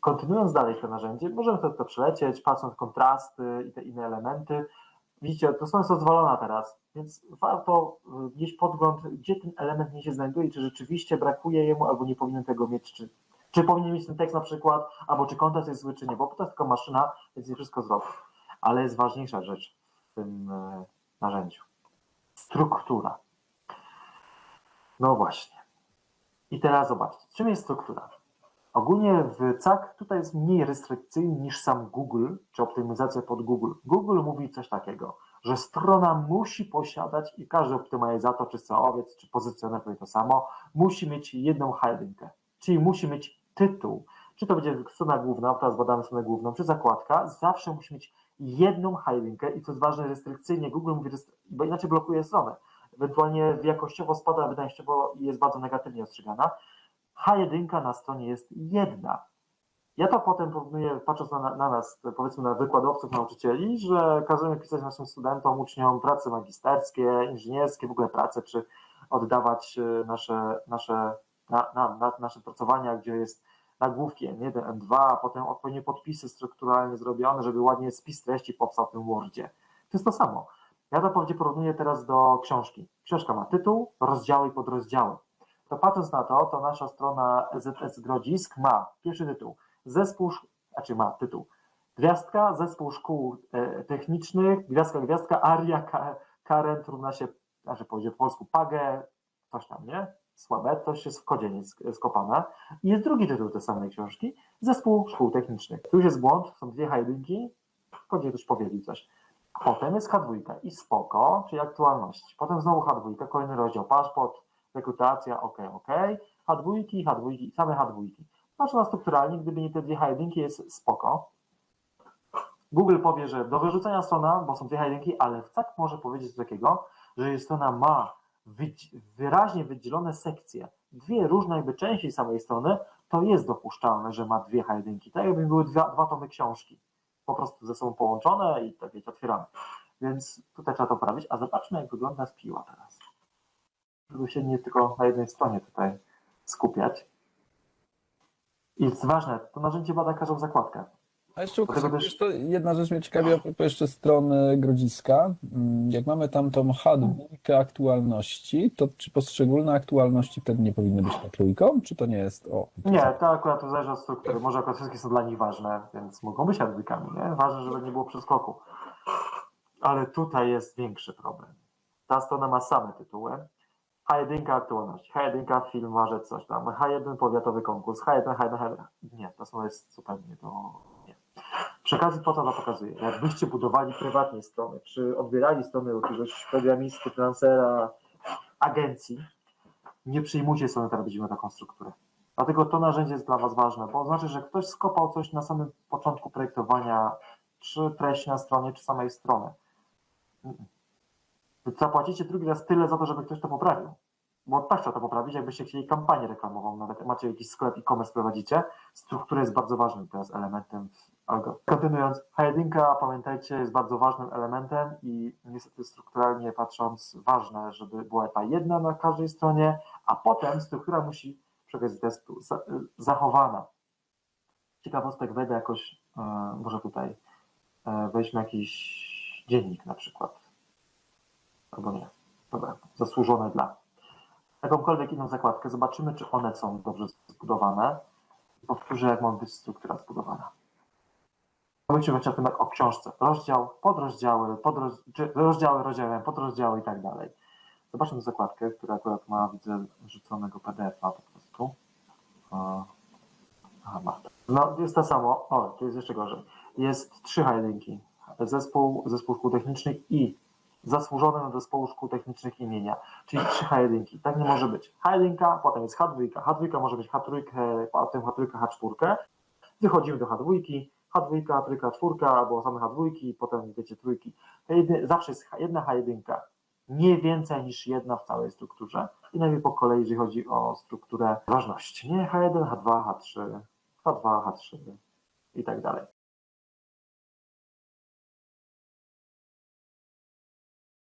kontynuując dalej to narzędzie, możemy to, to przelecieć, patrząc kontrasty i te inne elementy. Widzicie, to jest rozwalona teraz, więc warto y, mieć podgląd, gdzie ten element nie się znajduje, czy rzeczywiście brakuje jemu, albo nie powinien tego mieć, czy, czy powinien mieć ten tekst na przykład, albo czy kontekst jest zły, czy nie, bo to jest tylko maszyna, więc nie wszystko zrobi. Ale jest ważniejsza rzecz w tym y, narzędziu. Struktura. No właśnie. I teraz zobaczcie, czym jest struktura? Ogólnie w CAK tutaj jest mniej restrykcyjny niż sam Google, czy optymalizacja pod Google. Google mówi coś takiego, że strona musi posiadać i każdy optymalizator, czy SEOwiec, czy pozycjoner to samo, musi mieć jedną headingę, czyli musi mieć tytuł. Czy to będzie strona główna, teraz badamy stronę główną, czy zakładka, zawsze musi mieć jedną headingę i co jest ważne, restrykcyjnie Google mówi, bo inaczej blokuje stronę. Ewentualnie jakościowo spada, wydajnościowo jest bardzo negatywnie ostrzegana. H1 na stronie jest jedna. Ja to potem porównuję, patrząc na, na, nas, powiedzmy na wykładowców, nauczycieli, że każemy pisać naszym studentom, uczniom prace magisterskie, inżynierskie, w ogóle prace, czy oddawać e, nasze, nasze, na, na, na nasze pracowania, gdzie jest nagłówki N1, N2, a potem odpowiednie podpisy strukturalnie zrobione, żeby ładnie spis treści powstał w tym Wordzie. To jest to samo. Ja to porównuję teraz do książki. Książka ma tytuł, rozdziały i podrozdziały to patrząc na to, to nasza strona ZS Grodzisk ma pierwszy tytuł, zespół, znaczy ma tytuł, gwiazdka, zespół szkół e, technicznych, gwiazdka, gwiazdka, aria, current równa się, znaczy powiedzieć po polsku, pagę, coś tam, nie? Słabe, to jest w kodzie skopane. I jest drugi tytuł tej samej książki, zespół szkół technicznych. Tu już jest błąd, są dwie hajdynki, w kodzie też powiedzieli coś. Potem jest H2 i spoko, czyli aktualności. Potem znowu H2, kolejny rozdział, paszport, rekrutacja, ok, ok, H2, H2, same H2. Patrząc strukturalnie, gdyby nie te dwie h jest spoko. Google powie, że do wyrzucenia strona, bo są dwie h ale tak może powiedzieć takiego, że strona ma wyraźnie wydzielone sekcje, dwie różne jakby części samej strony, to jest dopuszczalne, że ma dwie h Tak jakby były dwa, dwa tomy książki, po prostu ze sobą połączone i tak wiecie, otwierane. Więc tutaj trzeba to poprawić, a zobaczmy jak wygląda spiła teraz żeby się nie tylko na jednej stronie tutaj skupiać. I jest ważne, to narzędzie bada każdą zakładkę. A jeszcze też... to jedna rzecz mnie ciekawi, a propos jeszcze strony Grodziska. Mm, jak mamy tam tą H2 aktualności, to czy poszczególne aktualności wtedy nie powinny być na trójką, czy to nie jest o? Nie, to akurat to zależy od struktury. Może akurat wszystkie są dla nich ważne, więc mogą być adwykami, nie? Ważne, żeby nie było przeskoku. Ale tutaj jest większy problem. Ta strona ma same tytuły, H1 aktualność, H1 film, marzec, coś tam, H1 powiatowy konkurs, H1, H1, H1. Nie, to jest zupełnie to. Nie. Przy po to to pokazuje. Jakbyście budowali prywatnie strony, czy odbierali strony jakiegoś programisty, freelancera, agencji, nie przyjmujcie strony, która taką strukturę. Dlatego to narzędzie jest dla Was ważne, bo oznacza, że ktoś skopał coś na samym początku projektowania, czy treści na stronie, czy samej strony zapłacicie drugi raz tyle za to, żeby ktoś to poprawił. Bo tak trzeba to poprawić, jakbyście chcieli kampanię reklamową, nawet macie jakiś sklep e-commerce prowadzicie, struktura jest bardzo ważnym teraz elementem algo. Kontynuując, H1, pamiętajcie, jest bardzo ważnym elementem i niestety strukturalnie patrząc ważne, żeby była ta jedna na każdej stronie, a potem struktura musi przy testu zachowana. Ciekawostek wejdę jakoś, e, może tutaj e, weźmy jakiś dziennik na przykład albo nie. Dobra, zasłużone dla. Jakąkolwiek inną zakładkę, zobaczymy, czy one są dobrze zbudowane. Powtórzę, jak ma być struktura zbudowana. Mówimy jak o książce. Rozdział, podrozdziały, podroz... rozdziały, rozdziały, podrozdziały i tak dalej. Zobaczmy zakładkę, która akurat ma, widzę, rzuconego PDF-a po prostu. Aha, ma. No, jest to samo. O, tu jest jeszcze gorzej. Jest trzy highlinki. Zespół, zespół szkół technicznych i zasłużone do zespołu szkół technicznych imienia, czyli trzy H1. Tak nie może być. H1, potem jest H2, H2 może być H3, potem H3, H4. Wychodzimy do H2, H2, H3, H4 albo same H2, potem wiecie trójki. Zawsze jest jedna H1, nie więcej niż jedna w całej strukturze i najpierw po kolei, jeżeli chodzi o strukturę ważności. Nie H1, H2, H3, H2, H3 i tak dalej.